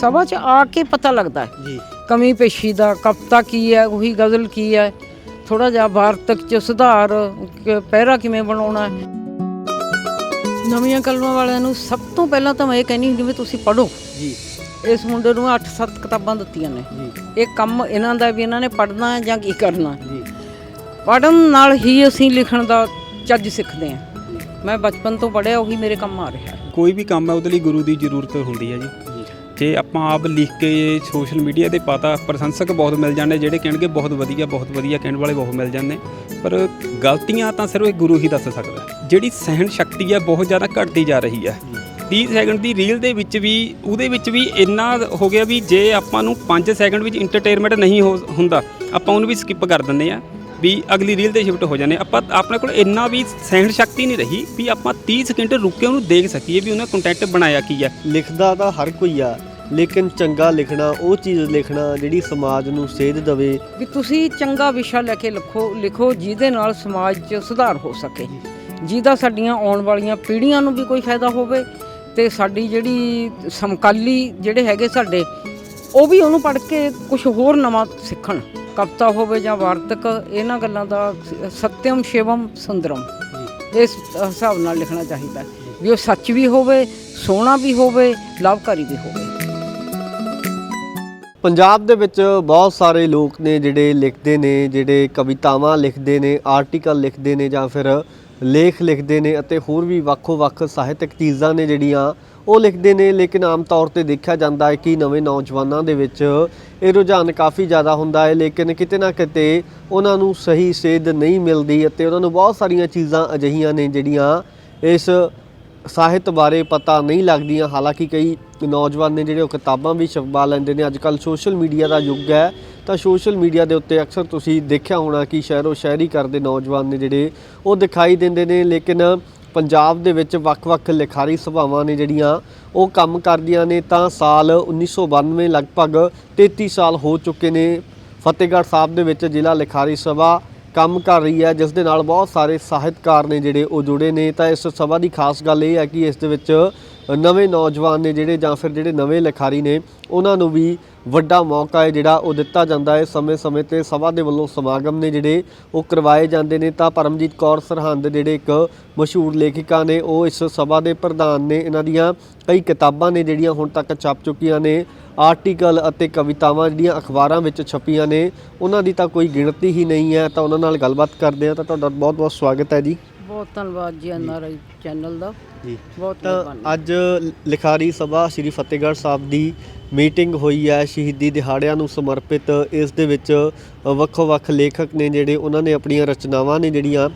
ਸਭਾ 'ਚ ਆ ਕੇ ਪਤਾ ਲੱਗਦਾ ਹੈ। ਜੀ। ਕਮੀ ਪੇਸ਼ੀ ਦਾ ਕਵਿਤਾ ਕੀ ਹੈ ਉਹੀ ਗਜ਼ਲ ਕੀ ਹੈ। ਥੋੜਾ ਜਿਹਾ ਵਾਰਤਕ 'ਚ ਸੁਧਾਰ ਕਿ ਪਹਿਰਾ ਕਿਵੇਂ ਬਣਾਉਣਾ ਹੈ। ਨਵੀਆਂ ਕਲਮਾਂ ਵਾਲਿਆਂ ਨੂੰ ਸਭ ਤੋਂ ਪਹਿਲਾਂ ਤਾਂ ਮੈਂ ਇਹ ਕਹਿੰਦੀ ਹੁੰਦੀ ਵੀ ਤੁਸੀਂ ਪੜ੍ਹੋ। ਜੀ। ਇਸ ਮੁੰਡੇ ਨੂੰ 8-7 ਕਿਤਾਬਾਂ ਦਿੱਤੀਆਂ ਨੇ। ਜੀ। ਇਹ ਕੰਮ ਇਹਨਾਂ ਦਾ ਵੀ ਇਹਨਾਂ ਨੇ ਪੜ੍ਹਨਾ ਹੈ ਜਾਂ ਕੀ ਕਰਨਾ। ਜੀ। ਪੜ੍ਹਨ ਨਾਲ ਹੀ ਅਸੀਂ ਲਿਖਣ ਦਾ ਚੱਜ ਸਿੱਖਦੇ ਹਾਂ। ਮੈਂ ਬਚਪਨ ਤੋਂ ਪੜ੍ਹਿਆ ਉਹੀ ਮੇਰੇ ਕੰਮ ਆ ਰਿਹਾ ਕੋਈ ਵੀ ਕੰਮ ਹੈ ਉਹਦੇ ਲਈ ਗੁਰੂ ਦੀ ਜ਼ਰੂਰਤ ਹੁੰਦੀ ਹੈ ਜੀ। ਜੀ ਜੇ ਆਪਾਂ ਆਪ ਲਿਖ ਕੇ ਸੋਸ਼ਲ ਮੀਡੀਆ ਤੇ ਪਾਤਾ, ਪ੍ਰਸ਼ੰਸਕ ਬਹੁਤ ਮਿਲ ਜਾਂਦੇ, ਜਿਹੜੇ ਕਹਿਣਗੇ ਬਹੁਤ ਵਧੀਆ ਬਹੁਤ ਵਧੀਆ ਕਹਿਣ ਵਾਲੇ ਬਹੁਤ ਮਿਲ ਜਾਂਦੇ। ਪਰ ਗਲਤੀਆਂ ਤਾਂ ਸਿਰਫ ਇੱਕ ਗੁਰੂ ਹੀ ਦੱਸ ਸਕਦਾ। ਜਿਹੜੀ ਸਹਿਣ ਸ਼ਕਤੀ ਹੈ, ਬਹੁਤ ਜ਼ਿਆਦਾ ਘਟਦੀ ਜਾ ਰਹੀ ਹੈ। 30 ਸੈਕਿੰਡ ਦੀ ਰੀਲ ਦੇ ਵਿੱਚ ਵੀ, ਉਹਦੇ ਵਿੱਚ ਵੀ ਇੰਨਾ ਹੋ ਗਿਆ ਵੀ ਜੇ ਆਪਾਂ ਨੂੰ 5 ਸੈਕਿੰਡ ਵਿੱਚ ਇੰਟਰਟੇਨਮੈਂਟ ਨਹੀਂ ਹੋ- ਹੁੰਦਾ, ਆਪਾਂ ਉਹਨੂੰ ਵੀ ਸਕਿਪ ਕਰ ਦਿੰਦੇ ਆ ਵੀ ਅਗਲੀ ਰੀਲ ਤੇ ਸ਼ਿਫਟ ਹੋ ਜਾਂਦੇ ਹਾਂ। ਆਪਾਂ ਆਪਣੇ ਕੋਲ ਇੰਨਾ ਵੀ ਸਹਿਣ ਸ਼ਕਤੀ ਨਹੀਂ ਰਹੀ ਵੀ ਆਪਾਂ 30 ਸਕਿੰਟ ਰੁਕ ਕੇ ਉਹਨੂੰ ਦੇਖ ਸਕੀਏ ਵੀ ਉਹਨੇ ਕੰਟੈਂਟ ਬਣਾਇਆ ਕੀ ਹੈ। ਲਿਖਦਾ ਤਾਂ ਹਰ ਕੋਈ ਆ ਲੇਕਿਨ ਚੰਗਾ ਲਿਖਣਾ ਉਹ ਚੀਜ਼ ਲਿਖਣਾ ਜਿਹੜੀ ਸਮਾਜ ਨੂੰ ਸੇਧ ਦਵੇ। ਵੀ ਤੁਸੀਂ ਚੰਗਾ ਵਿਸ਼ਾ ਲੈ ਕੇ ਲਿਖੋ ਲਿਖੋ ਜਿਹਦੇ ਨਾਲ ਸਮਾਜ 'ਚ ਸੁਧਾਰ ਹੋ ਸਕੇ। ਜਿਹਦਾ ਸਾਡੀਆਂ ਆਉਣ ਵਾਲੀਆਂ ਪੀੜ੍ਹੀਆਂ ਨੂੰ ਵੀ ਕੋਈ ਫਾਇਦਾ ਹੋਵੇ ਤੇ ਸਾਡੀ ਜਿਹੜੀ ਸਮਕਾਲੀ ਜਿਹੜੇ ਹੈਗੇ ਸਾਡੇ ਉਹ ਵੀ ਉਹਨੂੰ ਪੜ੍ਹ ਕੇ ਕੁਝ ਹੋਰ ਨਵਾਂ ਸਿੱਖਣ। ਕਵਿਤਾ ਹੋਵੇ ਜਾਂ ਵਾਰਤਕ ਇਹਨਾਂ ਗੱਲਾਂ ਦਾ ਸਤਿਅਮ ਸ਼ਿਵਮ ਸੁੰਦਰਮ। ਇਸ ਹਿਸਾਬ ਨਾਲ ਲਿਖਣਾ ਚਾਹੀਦਾ ਹੈ ਵੀ ਉਹ ਸੱਚ ਵੀ ਹੋਵੇ ਸੋਹਣਾ ਵੀ ਹੋਵੇ ਲਾਭਕਾਰੀ ਵੀ ਹੋਵੇ। ਪੰਜਾਬ ਦੇ ਵਿੱਚ ਬਹੁਤ ਸਾਰੇ ਲੋਕ ਨੇ ਜਿਹੜੇ ਲਿਖਦੇ ਨੇ ਜਿਹੜੇ ਕਵਿਤਾਵਾਂ ਲਿਖਦੇ ਨੇ ਆਰਟੀਕਲ ਲਿਖਦੇ ਨੇ ਜਾਂ ਫਿਰ ਲੇਖ ਲਿਖਦੇ ਨੇ ਅਤੇ ਹੋਰ ਵੀ ਵੱਖੋ-ਵੱਖ ਸਾਹਿਤਕ ਚੀਜ਼ਾਂ ਨੇ ਜਿਹੜੀਆਂ ਉਹ ਲਿਖਦੇ ਨੇ, ਲੇਕਿਨ ਆਮ ਤੌਰ ਤੇ ਦੇਖਿਆ ਜਾਂਦਾ ਹੈ ਕਿ ਨਵੇਂ ਨੌਜਵਾਨਾਂ ਦੇ ਵਿੱਚ ਇਹ ਰੁਝਾਨ ਕਾਫੀ ਜ਼ਿਆਦਾ ਹੁੰਦਾ ਹੈ, ਲੇਕਿਨ ਕਿਤੇ ਨਾ ਕਿਤੇ ਉਹਨਾਂ ਨੂੰ ਸਹੀ ਸੇਧ ਨਹੀਂ ਮਿਲਦੀ ਅਤੇ ਉਹਨਾਂ ਨੂੰ ਬਹੁਤ ਸਾਰੀਆਂ ਚੀਜ਼ਾਂ ਅਜਿਹੀਆਂ ਨੇ ਜਿਹੜੀਆਂ ਇਸ ਸਾਹਿਤ ਬਾਰੇ ਪਤਾ ਨਹੀਂ ਲੱਗਦੀਆਂ। ਹਾਲਾਂਕਿ ਕਈ ਨੌਜਵਾਨ ਨੇ ਜਿਹੜੇ ਉਹ ਕਿਤਾਬਾਂ ਵੀ ਛਪਵਾ ਲੈਂਦੇ ਨੇ। ਅੱਜ ਕੱਲ ਸੋਸ਼ਲ ਮੀਡੀਆ ਦਾ ਯੁੱਗ ਹੈ, ਤਾਂ ਸੋਸ਼ਲ ਮੀਡੀਆ ਦੇ ਉੱਤੇ ਅਕਸਰ ਤੁਸੀਂ ਦੇਖਿਆ ਹੋਣਾ ਕਿ ਸ਼ਹਿਰੋ ਸ਼ਹਿਰੀ ਕਰਦੇ ਨੌਜਵਾਨ ਨੇ ਜਿਹੜੇ ਉਹ ਦਿਖਾਈ ਦਿੰਦੇ ਨੇ, ਲੇਕਿਨ ਪੰਜਾਬ ਦੇ ਵਿੱਚ ਵੱਖ-ਵੱਖ ਲਿਖਾਰੀ ਸਭਾਵਾਂ ਨੇ ਜਿਹੜੀਆਂ ਉਹ ਕੰਮ ਕਰਦੀਆਂ ਨੇ, ਤਾਂ ਸਾਲ 1992 ਲਗਭਗ 33 ਸਾਲ ਹੋ ਚੁੱਕੇ ਨੇ। ਫਤਿਹਗੜ੍ਹ ਸਾਹਿਬ ਦੇ ਵਿੱਚ ਜ਼ਿਲ੍ਹਾ ਲਿਖਾਰੀ ਸਭਾ ਕੰਮ ਕਰ ਰਹੀ ਹੈ, ਜਿਸ ਦੇ ਨਾਲ ਬਹੁਤ ਸਾਰੇ ਸਾਹਿਤਕਾਰ ਨੇ ਜਿਹੜੇ ਉਹ ਜੁੜੇ ਨੇ। ਤਾਂ ਇਸ ਸਭਾ ਦੀ ਖਾਸ ਗੱਲ ਇਹ ਹੈ ਕਿ ਇਸ ਦੇ ਵਿੱਚ ਨਵੇਂ ਨੌਜਵਾਨ ਨੇ ਜਿਹੜੇ ਜਾਂ ਫਿਰ ਜਿਹੜੇ ਨਵੇਂ ਲਿਖਾਰੀ ਨੇ, ਉਹਨਾਂ ਨੂੰ ਵੀ ਵੱਡਾ ਮੌਕਾ ਹੈ ਜਿਹੜਾ ਉਹ ਦਿੱਤਾ ਜਾਂਦਾ ਹੈ। ਸਮੇਂ-ਸਮੇਂ ਤੇ ਸਭਾ ਦੇ ਵੱਲੋਂ ਸਮਾਗਮ ਨੇ ਜਿਹੜੇ ਉਹ ਕਰਵਾਏ ਜਾਂਦੇ ਨੇ। ਤਾਂ ਪਰਮਜੀਤ ਕੌਰ ਸਰਹੰਦ ਜਿਹੜੇ ਇੱਕ ਮਸ਼ਹੂਰ ਲੇਖਿਕਾ ਨੇ, ਉਹ ਇਸ ਸਭਾ ਦੇ ਪ੍ਰਧਾਨ ਨੇ। ਇਹਨਾਂ ਦੀਆਂ ਕਈ ਕਿਤਾਬਾਂ ਨੇ ਜਿਹੜੀਆਂ ਹੁਣ ਤੱਕ ਛਪ ਚੁੱਕੀਆਂ ਨੇ। ਆਰਟੀਕਲ ਅਤੇ ਕਵਿਤਾਵਾਂ ਜਿਹੜੀਆਂ ਅਖਬਾਰਾਂ ਵਿੱਚ ਛਪੀਆਂ ਨੇ। ਉਹਨਾਂ ਦੀ ਤਾਂ ਕੋਈ ਗਿਣਤੀ ਹੀ ਨਹੀਂ ਹੈ। ਤਾਂ ਉਹਨਾਂ ਨਾਲ ਗੱਲਬਾਤ ਕਰਦੇ ਆ ਤਾਂ ਤੁਹਾਡਾ ਬਹੁਤ-ਬਹੁਤ ਸਵਾਗਤ ਹੈ ਜੀ। ਬਹੁਤ ਧੰਨਵਾਦ ਜੀ ਐਨਆਰਆਈ ਚੈਨਲ ਦਾ। ਜੀ। ਬਹੁਤ ਤਾਂ ਅੱਜ ਲਿਖਾਰੀ ਸਭਾ ਸ੍ਰੀ ਫਤਿਹਗੜ੍ਹ ਸਾਹਿਬ ਦੀ ਮੀਟਿੰਗ ਹੋਈ ਹੈ। ਸ਼ਹੀਦੀ ਦਿਹਾੜਿਆਂ ਨੂੰ ਸਮਰਪਿਤ ਇਸ ਦੇ ਵਿੱਚ ਵੱਖੋ-ਵੱਖ ਲੇਖਕ ਨੇ ਜਿਹੜੇ ਉਹਨਾਂ ਨੇ ਆਪਣੀਆਂ ਰਚਨਾਵਾਂ ਨੇ ਜਿਹੜੀਆਂ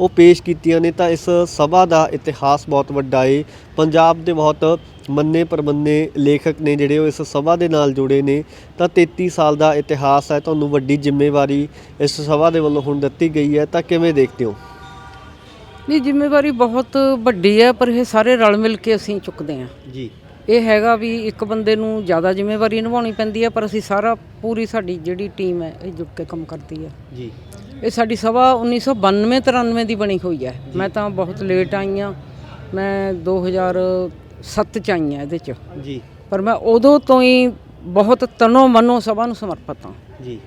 ਉਹ ਪੇਸ਼ ਕੀਤੀਆਂ ਨੇ। ਤਾਂ ਇਸ ਸਭਾ ਦਾ ਇਤਿਹਾਸ ਬਹੁਤ ਵੱਡਾ ਏ। ਪੰਜਾਬ ਦੇ ਬਹੁਤ ਮੰਨੇ ਪਰਮੰਨੇ ਲੇਖਕ ਨੇ ਜਿਹੜੇ ਉਹ ਇਸ ਸਭਾ ਦੇ ਨਾਲ ਜੁੜੇ ਨੇ। ਤਾਂ 33 ਸਾਲ ਦਾ ਇਤਿਹਾਸ ਹੈ। ਤੁਹਾਨੂੰ ਵੱਡੀ ਜ਼ਿੰਮੇਵਾਰੀ ਇਸ ਸਭਾ ਦੇ ਵੱਲੋਂ ਹੁਣ ਦਿੱਤੀ ਗਈ ਹੈ। ਤਾਂ ਕਿਵੇਂ ਦੇਖਦੇ ਹੋ? ਨਹੀਂ ਜ਼ਿੰਮੇਵਾਰੀ ਬਹੁਤ ਵੱਡੀ ਹੈ ਪਰ ਇਹ ਸਾਰੇ ਰਲ ਮਿਲ ਕੇ ਅਸੀਂ ਚੁੱਕਦੇ ਹਾਂ। ਜੀ। ਇਹ ਹੈਗਾ ਵੀ ਇੱਕ ਬੰਦੇ ਨੂੰ ਜ਼ਿਆਦਾ ਜ਼ਿੰਮੇਵਾਰੀ ਨਿਭਾਉਣੀ ਪੈਂਦੀ ਹੈ ਪਰ ਅਸੀਂ ਸਾਰਾ ਪੂਰੀ ਸਾਡੀ ਜਿਹੜੀ ਟੀਮ ਹੈ ਇਹ ਜੁੜ ਕੇ ਕੰਮ ਕਰਦੀ ਹੈ। ਜੀ। ਇਹ ਸਾਡੀ ਸਭਾ 1992 93 ਦੀ ਬਣੀ ਹੋਈ ਹੈ। ਮੈਂ ਤਾਂ ਬਹੁਤ ਲੇਟ ਆਈ ਹਾਂ। ਮੈਂ 2007 ਚ ਆਈ ਹਾਂ ਇਹਦੇ ਚ। ਜੀ। ਪਰ ਮੈਂ ਉਦੋਂ ਤੋਂ ਹੀ ਬਹੁਤ ਤਨੋ ਮਨੋ ਸਭਾ ਨੂੰ ਸਮਰਪਿਤ ਹਾਂ। ਜੀ।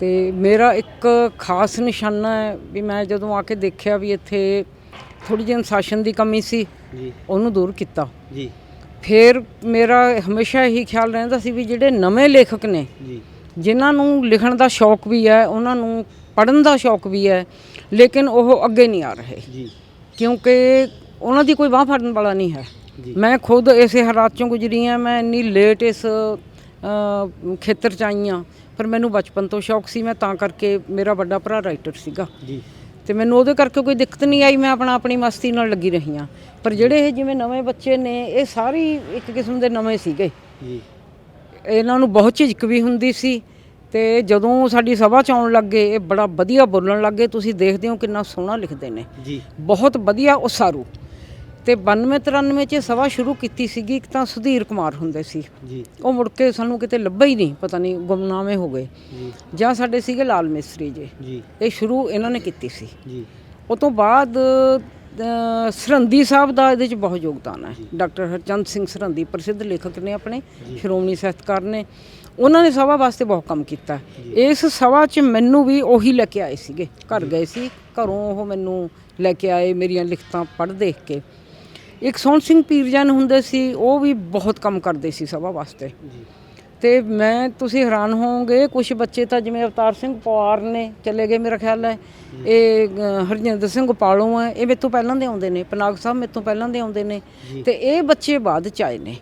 ਤੇ ਮੇਰਾ ਇੱਕ ਖਾਸ ਨਿਸ਼ਾਨਾ ਹੈ ਵੀ ਮੈਂ ਜਦੋਂ ਆ ਕੇ ਦੇਖਿਆ ਵੀ ਇੱਥੇ ਥੋੜੀ ਜਿਹੀ ਅਨੁਸ਼ਾਸਨ ਦੀ ਕਮੀ ਸੀ ਜੀ। ਉਹਨੂੰ ਦੂਰ ਕੀਤਾ। ਜੀ। ਫਿਰ ਮੇਰਾ ਹਮੇਸ਼ਾ ਇਹੀ ਖਿਆਲ ਰਹਿੰਦਾ ਸੀ ਵੀ ਜਿਹੜੇ ਨਵੇਂ ਲੇਖਕ ਨੇ ਜੀ। ਜਿਨ੍ਹਾਂ ਨੂੰ ਲਿਖਣ ਦਾ ਸ਼ੌਕ ਵੀ ਹੈ ਉਹਨਾਂ ਨੂੰ ਪੜ੍ਹਨ ਦਾ ਸ਼ੌਕ ਵੀ ਹੈ ਲੇਕਿਨ ਉਹ ਅੱਗੇ ਨਹੀਂ ਆ ਰਹੇ। ਜੀ। ਕਿਉਂਕਿ ਉਹਨਾਂ ਦੀ ਕੋਈ ਬਾਹ ਫੜਨ ਵਾਲਾ ਨਹੀਂ ਹੈ। ਮੈਂ ਖੁਦ ਇਸੇ ਹਾਲਾਤ ਚੋਂ ਗੁਜ਼ਰੀ ਹਾਂ ਮੈਂ ਇੰਨੀ ਲੇਟ ਇਸ ਖੇਤਰ ਚ ਆਈ ਹਾਂ। ਪਰ ਮੈਨੂੰ ਬਚਪਨ ਤੋਂ ਸ਼ੌਕ ਸੀ ਮੈਂ ਤਾਂ ਕਰਕੇ ਮੇਰਾ ਵੱਡਾ ਭਰਾ ਰਾਈਟਰ ਸੀਗਾ। ਜੀ। ਤੇ ਮੈਨੂੰ ਉਹਦੇ ਕਰਕੇ ਕੋਈ ਦਿੱਕਤ ਨਹੀਂ ਆਈ ਮੈਂ ਆਪਣਾ ਆਪਣੀ ਮਸਤੀ ਨਾਲ ਲੱਗੀ ਰਹੀ ਹਾਂ। ਪਰ ਜਿਹੜੇ ਇਹ ਜਿਵੇਂ ਨਵੇਂ ਬੱਚੇ ਨੇ ਇਹ ਸਾਰੀ ਇੱਕ ਕਿਸਮ ਦੇ ਨਵੇਂ ਸੀਗੇ। ਜੀ। ਇਹਨਾਂ ਨੂੰ ਬਹੁਤ ਝਿਜਕ ਵੀ ਹੁੰਦੀ ਸੀ ਤੇ ਜਦੋਂ ਸਾਡੀ ਸਭਾ ਚ ਆਉਣ ਲੱਗੇ ਇਹ ਬੜਾ ਵਧੀਆ ਬੋਲਣ ਲੱਗੇ ਤੁਸੀਂ ਦੇਖਦੇ ਹੋ ਕਿੰਨਾ ਸੋਹਣਾ ਲਿਖਦੇ ਨੇ। ਜੀ। ਬਹੁਤ ਵਧੀਆ ਉਸਾਰੂ। ਤੇ 92 93 ਚ ਸਭਾ ਸ਼ੁਰੂ ਕੀਤੀ ਸੀਗੀ ਇੱਕ ਤਾਂ ਸੁਧੀਰ ਕੁਮਾਰ ਹੁੰਦੇ ਸੀ। ਜੀ। ਉਹ ਮੁੜ ਕੇ ਸਾਨੂੰ ਕਿਤੇ ਲੱਭਾ ਹੀ ਨਹੀਂ ਪਤਾ ਨਹੀਂ ਗੁੰਮਨਾਮੇ ਹੋ ਗਏ। ਜੀ। ਜਾਂ ਸਾਡੇ ਸੀਗੇ ਲਾਲ ਮਿਸਤਰੀ ਜੀ। ਜੀ। ਇਹ ਸ਼ੁਰੂ ਇਹਨਾਂ ਨੇ ਕੀਤੀ ਸੀ। ਜੀ। ਉਹ ਤੋਂ ਬਾਅਦ ਅ, ਸਰਹੰਦੀ ਸਾਹਿਬ ਦਾ ਇਹਦੇ ਚ ਬਹੁਤ ਯੋਗਦਾਨ ਹੈ। ਡਾਕਟਰ ਹਰਚੰਦ ਸਿੰਘ ਸਰਹੰਦੀ ਪ੍ਰਸਿੱਧ ਲੇਖਕ ਨੇ ਆਪਣੇ ਸ਼੍ਰੋਮਣੀ ਸਾਹਿਤਕਾਰ ਨੇ। ਉਹਨਾਂ ਨੇ ਸਭਾ ਵਾਸਤੇ ਬਹੁਤ ਕੰਮ ਕੀਤਾ। ਇਸ ਸਭਾ 'ਚ ਮੈਨੂੰ ਵੀ ਉਹੀ ਲੈ ਕੇ ਆਏ ਸੀਗੇ। ਘਰ ਗਏ ਸੀ ਘਰੋਂ ਉਹ ਮੈਨੂੰ ਲੈ ਕੇ ਆਏ ਮੇਰੀਆਂ ਲਿਖਤਾਂ ਪੜ੍ਹ ਦੇਖ ਕੇ। ਇੱਕ ਸੋਹਣ ਸਿੰਘ ਪੀਰਜਨ ਹੁੰਦੇ ਸੀ ਉਹ ਵੀ ਬਹੁਤ ਕੰਮ ਕਰਦੇ ਸੀ ਸਭਾ ਵਾਸਤੇ। ਤੇ ਮੈਂ ਤੁਸੀਂ ਹੈਰਾਨ ਹੋਵੋਗੇ ਕੁਝ ਬੱਚੇ ਤਾਂ ਜਿਵੇਂ ਅਵਤਾਰ ਸਿੰਘ ਪਵਾਰ ਨੇ ਚਲੇ ਗਏ ਮੇਰਾ ਖਿਆਲ ਹੈ। ਇਹ ਹਰਜਿੰਦਰ ਸਿੰਘ ਪਾਲੋ ਹੈ ਇਹ ਮੇਰੇ ਤੋਂ ਪਹਿਲਾਂ ਦੇ ਆਉਂਦੇ ਨੇ ਪਨਾਗ ਸਾਹਿਬ ਮੇਰੇ ਤੋਂ ਪਹਿਲਾਂ ਦੇ ਆਉਂਦੇ ਨੇ। ਤੇ ਇਹ ਬੱਚੇ ਬਾਅਦ ਚ ਆਏ ਨੇ।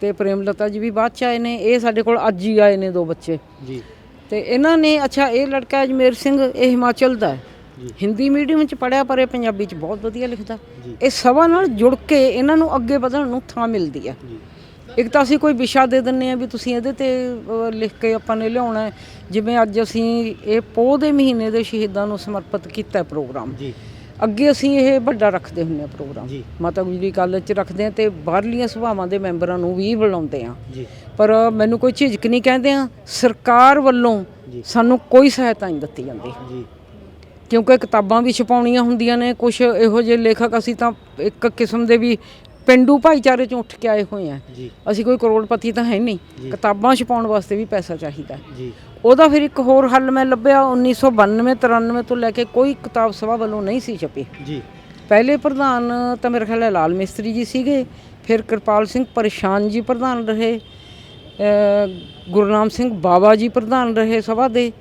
ਤੇ ਪ੍ਰੇਮਲਤਾ ਜੀ ਵੀ ਬਾਅਦ ਚ ਆਏ ਨੇ ਇਹ ਸਾਡੇ ਕੋਲ ਅੱਜ ਹੀ ਆਏ ਨੇ ਦੋ ਬੱਚੇ। ਜੀ। ਤੇ ਇਹਨਾਂ ਨੇ ਅੱਛਾ ਇਹ ਲੜਕਾ ਅਜਮੇਰ ਸਿੰਘ ਇਹ ਹਿਮਾਚਲ ਦਾ ਹੈ। ਹਿੰਦੀ ਮੀਡੀਅਮ ਚ ਪੜਿਆ ਪਰ ਇਹ ਪੰਜਾਬੀ ਚ ਬਹੁਤ ਵਧੀਆ ਲਿਖਦਾ। ਇਹ ਸਭਾ ਨਾਲ ਜੁੜ ਕੇ ਇਹਨਾਂ ਨੂੰ ਅੱਗੇ ਵਧਣ ਨੂੰ ਥਾਂ ਮਿਲਦੀ ਹੈ ਇੱਕ ਤਾਂ ਅਸੀਂ ਕੋਈ ਵਿਸ਼ਾ ਦੇ ਦਿੰਨੇ ਆ ਵੀ ਤੁਸੀਂ ਇਹਦੇ ਤੇ ਲਿਖ ਕੇ ਆਪਾਂ ਨੇ ਲਿਆਉਣਾ ਜਿਵੇਂ ਅੱਜ ਅਸੀਂ ਇਹ ਪੋਹ ਦੇ ਮਹੀਨੇ ਦੇ ਸ਼ਹੀਦਾਂ ਨੂੰ ਸਮਰਪਿਤ ਕੀਤਾ ਪ੍ਰੋਗਰਾਮ। ਜੀ। ਅੱਗੇ ਅਸੀਂ ਇਹ ਵੱਡਾ ਰੱਖਦੇ ਹੁੰਨੇ ਆ ਪ੍ਰੋਗਰਾਮ। ਮਾਤਾ ਗੁਜਰੀ ਕਾਲਜ ਚ ਰੱਖਦੇ ਆ ਤੇ ਬਾਹਰਲੀਆਂ ਸਭਾਵਾਂ ਦੇ ਮੈਂਬਰਾਂ ਨੂੰ ਵੀ ਬੁਲਾਉਂਦੇ ਆ ਪਰ ਮੈਨੂੰ ਕੋਈ ਝਿਜਕ ਨਹੀਂ ਕਹਿੰਦੇ ਆ ਸਰਕਾਰ ਵੱਲੋਂ ਸਾਨੂੰ ਕੋਈ ਸਹਾਇਤਾ ਨਹੀਂ ਦਿੱਤੀ ਜਾਂਦੀ। ਜੀ। ਕਿਉਂਕਿ ਕਿਤਾਬਾਂ ਵੀ ਛਪਾਉਣੀਆਂ ਹੁੰਦੀਆਂ ਨੇ ਕੁਝ ਇਹੋ ਜਿਹੇ ਲੇਖਕ ਅਸੀਂ ਤਾਂ ਇੱਕ ਕਿਸਮ ਦੇ ਵੀ ਪਿੰਡੂ ਭਾਈਚਾਰੇ ਚੋਂ ਉੱਠ ਕੇ ਆਏ ਹੋਏ ਆ। ਅਸੀਂ ਕੋਈ ਕਰੋੜਪਤੀ ਤਾਂ ਹੈ ਨਹੀਂ। ਕਿਤਾਬਾਂ ਛਪਾਉਣ ਵਾਸਤੇ ਵੀ ਪੈਸਾ ਚਾਹੀਦਾ। ਉਹਦਾ ਫਿਰ ਇੱਕ ਹੋਰ ਹੱਲ ਮੈਂ ਲੱਭਿਆ 1992 93 ਤੋਂ ਲੈ ਕੇ ਕੋਈ ਕਿਤਾਬ ਸਭਾ ਵੱਲੋਂ ਨਹੀਂ ਸੀ ਛਪੀ। ਜੀ। ਪਹਿਲੇ ਪ੍ਰਧਾਨ ਤਾਂ ਮੇਰੇ ਖਿਆਲ ਹੈ ਲਾਲ ਮਿਸਤਰੀ ਜੀ ਸੀਗੇ ਫਿਰ ਕਿਰਪਾਲ ਸਿੰਘ ਪਰੇਸ਼ਾਨ ਜੀ ਪ੍ਰਧਾਨ ਰਹੇ ਗੁਰਨਾਮ ਸਿੰਘ ਬਾਬਾ ਜੀ ਪ੍ਰਧਾਨ ਰਹੇ ਸਭਾ ਦੇ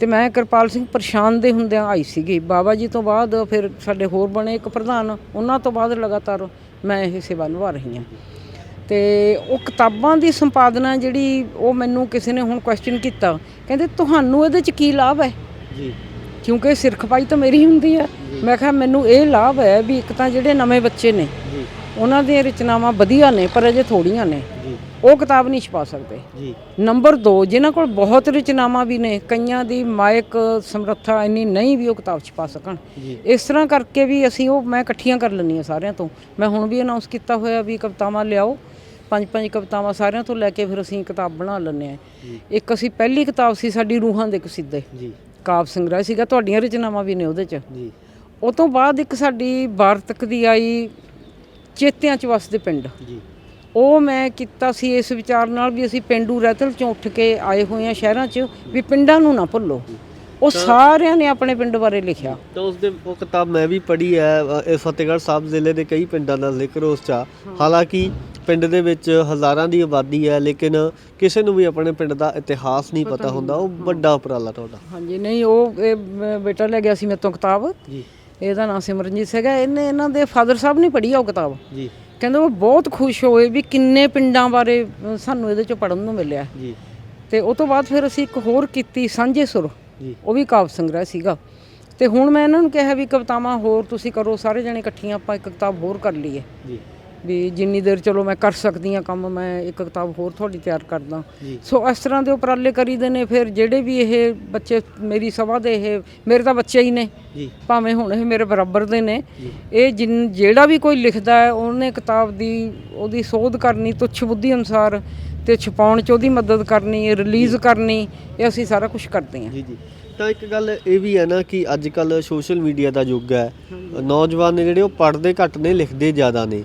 ਤੇ ਮੈਂ ਕਿਰਪਾਲ ਸਿੰਘ ਪਰੇਸ਼ਾਨ ਦੇ ਹੁੰਦਿਆਂ ਆਈ ਸੀਗੀ। ਬਾਬਾ ਜੀ ਤੋਂ ਬਾਅਦ ਫਿਰ ਸਾਡੇ ਹੋਰ ਬਣੇ ਇੱਕ ਪ੍ਰਧਾਨ ਉਹਨਾਂ ਤੋਂ ਬਾਅਦ ਲਗਾਤਾਰ ਮੈਂ ਇਹ ਸੇਵਾ ਨਿਭਾ ਰਹੀ ਹਾਂ। ਤੇ ਉਹ ਕਿਤਾਬਾਂ ਦੀ ਸੰਪਾਦਨਾ ਜਿਹੜੀ ਉਹ ਮੈਨੂੰ ਕਿਸੇ ਨੇ ਹੁਣ ਕੁਐਸਚਨ ਕੀਤਾ ਕਹਿੰਦੇ ਤੁਹਾਨੂੰ ਇਹਦੇ ਚ ਕੀ ਲਾਭ ਹੈ? ਜੀ। ਕਿਉਂਕਿ ਸਿਰ ਖਪਾਈ ਤਾਂ ਮੇਰੀ ਹੁੰਦੀ ਹੈ। ਮੈਂ ਕਿਹਾ ਮੈਨੂੰ ਇਹ ਲਾਭ ਹੈ ਵੀ ਇੱਕ ਤਾਂ ਜਿਹੜੇ ਨਵੇਂ ਬੱਚੇ ਨੇ ਜੀ। ਉਹਨਾਂ ਦੀਆਂ ਰਚਨਾਵਾਂ ਵਧੀਆ ਨੇ ਪਰ ਅਜੇ ਥੋੜੀਆਂ ਨੇ। ਉਹ ਕਿਤਾਬ ਨਹੀਂ ਛਪਾ ਸਕਦੇ। ਜੀ। ਨੰਬਰ 2 ਜਿਨ੍ਹਾਂ ਕੋਲ ਬਹੁਤ ਰਚਨਾਵਾਂ ਵੀ ਨੇ ਕਈਆਂ ਦੀ ਮਾਇਕ ਸਮਰੱਥਾ ਇੰਨੀ ਨਹੀਂ ਵੀ ਉਹ ਕਿਤਾਬ ਛਪਾ ਸਕਣ। ਇਸ ਤਰ੍ਹਾਂ ਕਰਕੇ ਵੀ ਅਸੀਂ ਉਹ ਮੈਂ ਇਕੱਠੀਆਂ ਕਰ ਲੈਂਦੀ ਹਾਂ ਸਾਰਿਆਂ ਤੋਂ। ਮੈਂ ਹੁਣ ਵੀ ਅਨਾਉਂਸ ਕੀਤਾ ਹੋਇਆ ਵੀ ਕਵਿਤਾਵਾਂ ਲਿਆਓ। ਪੰਜ ਪੰਜ ਕਵਿਤਾਵਾਂ ਸਾਰਿਆਂ ਤੋਂ ਲੈ ਕੇ ਫਿਰ ਅਸੀਂ ਕਿਤਾਬ ਬਣਾ ਲੈਂਦੇ ਹਾਂ। ਇੱਕ ਅਸੀਂ ਪਹਿਲੀ ਕਿਤਾਬ ਸੀ ਸਾਡੀ ਰੂਹਾਂ ਦੇ ਕਸੀਦੇ। ਜੀ। ਕਾਵ ਸੰਗ੍ਰਹਿ ਸੀਗਾ ਤੁਹਾਡੀਆਂ ਰਚਨਾਵਾਂ ਵੀ ਨੇ ਉਹਦੇ 'ਚ। ਜੀ। ਉਹ ਤੋਂ ਬਾਅਦ ਇੱਕ ਸਾਡੀ ਵਾਰਤਕ ਦੀ ਆਈ ਚੇਤਿਆਂ 'ਚ ਵਸਦੇ ਪਿੰਡ। ਜੀ। ਉਹ ਮੈਂ ਕੀਤਾ ਸੀ ਇਸ ਵਿਚਾਰ ਨਾਲ ਵੀ ਅਸੀਂ ਪਿੰਡੂ ਰਹਿਤਲ 'ਚੋਂ ਉੱਠ ਕੇ ਆਏ ਹੋਏ ਹਾਂ ਸ਼ਹਿਰਾਂ 'ਚ ਵੀ ਪਿੰਡਾਂ ਨੂੰ ਨਾ ਭੁੱਲੋ। ਉਹ ਸਾਰਿਆਂ ਨੇ ਆਪਣੇ ਪਿੰਡ ਬਾਰੇ ਲਿਖਿਆ। ਤਾਂ ਉਸ ਦੇ ਉਹ ਕਿਤਾਬ ਮੈਂ ਵੀ ਪੜ੍ਹੀ ਹੈ ਅ, ਇਹ ਫਤਿਹਗੜ੍ਹ ਸਾਹਿਬ ਜ਼ਿਲ੍ਹੇ ਦੇ ਕਈ ਪਿੰਡਾਂ ਦਾ ਜ਼ਿਕਰ ਉਸ 'ਚ ਆ। ਹਾਲਾਂਕਿ ਪਿੰਡ ਦੇ ਵਿੱਚ ਹਜ਼ਾਰਾਂ ਦੀ ਆਬਾਦੀ ਹੈ ਲੇਕਿਨ ਕਿਸੇ ਨੂੰ ਵੀ ਆਪਣੇ ਪਿੰਡ ਦਾ ਇਤਿਹਾਸ ਨਹੀਂ ਪਤਾ ਹੁੰਦਾ ਉਹ ਵੱਡਾ ਉਪਰਾਲਾ ਤੁਹਾਡਾ। ਹਾਂਜੀ ਨਹੀਂ ਉਹ ਇਹ ਬ- ਬੇਟਾ ਲੈ ਗਿਆ ਸੀ ਮੇਰੇ ਤੋਂ ਕਿਤਾਬ। ਜੀ। ਇਹਦਾ ਨਾਮ ਸਿਮਰਨਜੀਤ ਸੀਗਾ ਇਹਨੇ ਇਹਨਾਂ ਦੇ ਫਾਦਰ ਸਾਹਿਬ ਨੇ ਪੜ੍ਹੀ ਆ ਉਹ ਕਿਤਾਬ। ਜੀ। ਕਹਿੰਦੇ ਉਹ ਬਹੁਤ ਖੁਸ਼ ਹੋਏ ਵੀ ਕਿੰਨੇ ਪਿੰਡਾਂ ਬਾਰੇ ਸਾਨੂੰ ਇਹਦੇ 'ਚੋਂ ਪੜ੍ਹਨ ਨੂੰ ਮਿਲਿਆ। ਜੀ। ਤੇ ਉਹ ਤੋਂ ਬਾਅਦ ਫਿਰ ਅਸੀਂ ਇੱਕ ਹੋਰ ਕੀਤੀ ਸਾਂਝੇ ਸੁਰ। ਜੀ। ਉਹ ਵੀ ਕਾਵ ਸੰਗ੍ਰਹਿ ਸੀਗਾ। ਤੇ ਹੁਣ ਮੈਂ ਇਹਨਾਂ ਨੂੰ ਕਿਹਾ ਵੀ ਕਵਿਤਾਵਾਂ ਹੋਰ ਤੁਸੀਂ ਕਰੋ ਸਾਰੇ ਜਣੇ ਇਕੱਠੀਆਂ ਆਪਾਂ ਇੱਕ ਕਿਤਾਬ ਹੋਰ ਕਰ ਲਈਏ। ਜੀ। ਵੀ ਜਿੰਨੀ ਦੇਰ ਚਲੋ ਮੈਂ ਕਰ ਸਕਦੀ ਆ ਕੰਮ ਮੈਂ ਇੱਕ ਕਿਤਾਬ ਹੋਰ ਤੁਹਾਡੀ ਤਿਆਰ ਕਰਦਾ। ਸੋ ਇਸ ਤਰ੍ਹਾਂ ਦੇ ਉਪਰਾਲੇ ਕਰੀਦੇ ਨੇ ਫਿਰ ਜਿਹੜੇ ਵੀ ਇਹ ਬੱਚੇ ਮੇਰੀ ਸਭਾ ਦੇ ਇਹ ਮੇਰੇ ਤਾਂ ਬੱਚੇ ਹੀ ਨੇ। ਭਾਵੇਂ ਹੁਣ ਇਹ ਮੇਰੇ ਬਰਾਬਰ ਦੇ ਨੇ। ਇਹ ਜਿਹੜਾ ਵੀ ਕੋਈ ਲਿਖਦਾ ਹੈ ਉਹਨੇ ਕਿਤਾਬ ਦੀ ਉਹਦੀ ਸੋਧ ਕਰਨੀ ਤੁੱਛ ਬੁੱਧੀ ਅਨੁਸਾਰ ਤੇ ਛਪਾਉਣ ਚ ਉਹਦੀ ਮਦਦ ਕਰਨੀ ਰਿਲੀਜ਼ ਕਰਨੀ ਇਹ ਅਸੀਂ ਸਾਰਾ ਕੁਝ ਕਰਦੇ ਹਾਂ। ਜੀ ਜੀ। ਤਾਂ ਇੱਕ ਗੱਲ ਇਹ ਵੀ ਹੈ ਨਾ ਕਿ ਅੱਜ ਕੱਲ ਸੋਸ਼ਲ ਮੀਡੀਆ ਦਾ ਯੁੱਗ ਹੈ। ਨੌਜਵਾਨ ਨੇ ਜਿਹੜੇ ਉਹ ਪੜ੍ਹਦੇ ਘੱਟ ਨੇ ਲਿਖਦੇ ਜ਼ਿਆਦਾ ਨੇ।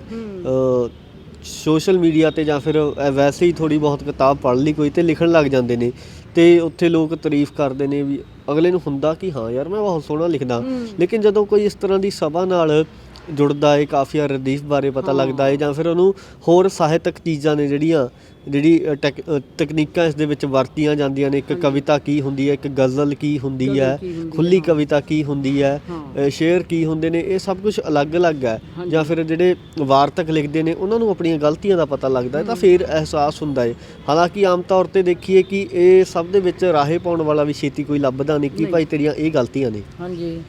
ਸੋਸ਼ਲ ਮੀਡੀਆ ਤੇ ਜਾਂ ਫਿਰ ਵੈਸੇ ਹੀ ਥੋੜੀ ਬਹੁਤ ਕਿਤਾਬ ਪੜ੍ਹ ਲਈ ਕੋਈ ਤੇ ਲਿਖਣ ਲੱਗ ਜਾਂਦੇ ਨੇ ਤੇ ਉੱਥੇ ਲੋਕ ਤਾਰੀਫ ਕਰਦੇ ਨੇ ਵੀ ਅਗਲੇ ਨੂੰ ਹੁੰਦਾ ਕਿ ਹਾਂ ਯਾਰ ਮੈਂ ਬਹੁਤ ਸੋਹਣਾ ਲਿਖਦਾ। ਲੇਕਿਨ ਜਦੋਂ ਕੋਈ ਇਸ ਤਰ੍ਹਾਂ ਦੀ ਸਭਾ ਨਾਲ ਜੁੜਦਾ ਹੈ ਕਾਫੀਆ ਰਦੀਫ ਬਾਰੇ ਪਤਾ ਲੱਗਦਾ ਹੈ ਜਾਂ ਫਿਰ ਉਹਨੂੰ ਹੋਰ ਸਾਹਿਤਕ ਚੀਜ਼ਾਂ ਨੇ ਜਿਹੜੀਆਂ ਜਿਹੜੀ ਟੈਕ- ਅ, ਤਕਨੀਕਾਂ ਇਸ ਦੇ ਵਿੱਚ ਵਰਤੀਆਂ ਜਾਂਦੀਆਂ ਨੇ ਇੱਕ ਕਵਿਤਾ ਕੀ ਹੁੰਦੀ ਹੈ ਇੱਕ ਗਜ਼ਲ ਕੀ ਹੁੰਦੀ ਹੈ ਕੀ ਹੁੰਦੀ ਖੁੱਲੀ ਕਵਿਤਾ ਕੀ ਹੁੰਦੀ ਹੈ ਹਾਂ। ਅ, ਸ਼ੇਰ ਕੀ ਹੁੰਦੇ ਨੇ ਇਹ ਸਭ ਕੁਝ ਅਲੱਗ-ਅਲੱਗ ਹੈ। ਜਾਂ ਫਿਰ ਜਿਹੜੇ ਵਾਰਤਕ ਲਿਖਦੇ ਨੇ ਉਹਨਾਂ ਨੂੰ ਆਪਣੀਆਂ ਗਲਤੀਆਂ ਦਾ ਪਤਾ ਲੱਗਦਾ ਹੈ ਤਾਂ ਫਿਰ ਅਹਿਸਾਸ ਹੁੰਦਾ ਹੈ। ਹਾਲਾਂਕਿ ਆਮ ਤੌਰ ਤੇ ਦੇਖੀਏ ਕਿ ਇਹ ਸਭ ਦੇ ਵਿੱਚ ਰਾਹੇ ਪਾਉਣ ਵਾਲਾ ਵੀ ਛੇਤੀ ਕੋਈ ਲੱਭਦਾ ਨਹੀਂ ਕਿ ਭਾਈ ਤੇਰੀਆਂ ਇਹ ਗਲਤੀਆਂ ਨੇ। ਹਾਂਜੀ।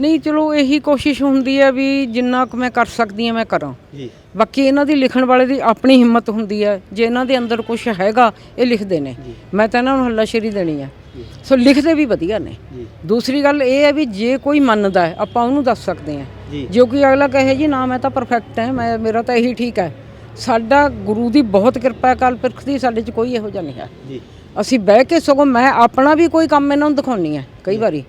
ਨਹੀਂ ਚਲੋ ਇਹੀ ਕੋਸ਼ਿਸ਼ ਹੁੰਦੀ ਹੈ ਵੀ ਜਿੰਨਾ ਕੁ ਮੈਂ ਕਰ ਸਕਦੀ ਹਾਂ ਮੈਂ ਕਰਾਂ। ਜੀ। ਬਾਕੀ ਇਹਨਾਂ ਦੀ ਲਿਖਣ ਵਾਲੇ ਦੀ ਆਪਣੀ ਹਿੰਮਤ ਹੁੰਦੀ ਹੈ। ਜੇ ਇਹਨਾਂ ਦੇ ਅੰਦਰ ਕੁਝ ਹੈਗਾ ਇਹ ਲਿਖਦੇ ਨੇ। ਮੈਂ ਤਾਂ ਇਹਨਾਂ ਨੂੰ ਹੱਲਾਸ਼ੇਰੀ ਦੇਣੀ ਹੈ। ਸੋ ਲਿਖਦੇ ਵੀ ਵਧੀਆ ਨੇ। ਦੂਸਰੀ ਗੱਲ ਇਹ ਹੈ ਵੀ ਜੇ ਕੋਈ ਮੰਨਦਾ ਹੈ ਆਪਾਂ ਉਹਨੂੰ ਦੱਸ ਸਕਦੇ ਹਾਂ। ਜੀ। ਕੋਈ ਅਗਲਾ ਕਹੇ ਜੀ ਨਾ ਮੈਂ ਤਾਂ ਪਰਫੈਕਟ ਹਾਂ ਮੈਂ ਮੇਰਾ ਤਾਂ ਇਹੀ ਠੀਕ ਹੈ। ਸਾਡਾ ਗੁਰੂ ਦੀ ਬਹੁਤ ਕਿਰਪਾ ਕਾਲ ਪੁਰਖ ਦੀ ਸਾਡੇ 'ਚ ਕੋਈ ਇਹੋ ਜਿਹਾ ਨਹੀਂ ਹੈ। ਅਸੀਂ ਬਹਿ ਕੇ ਸਗੋਂ ਮੈਂ ਆਪਣਾ ਵੀ ਕੋਈ ਕੰਮ ਇਹਨਾਂ ਨੂੰ ਦਿਖਾਉਣੀ ਹੈ ਕਈ ਵਾਰੀ।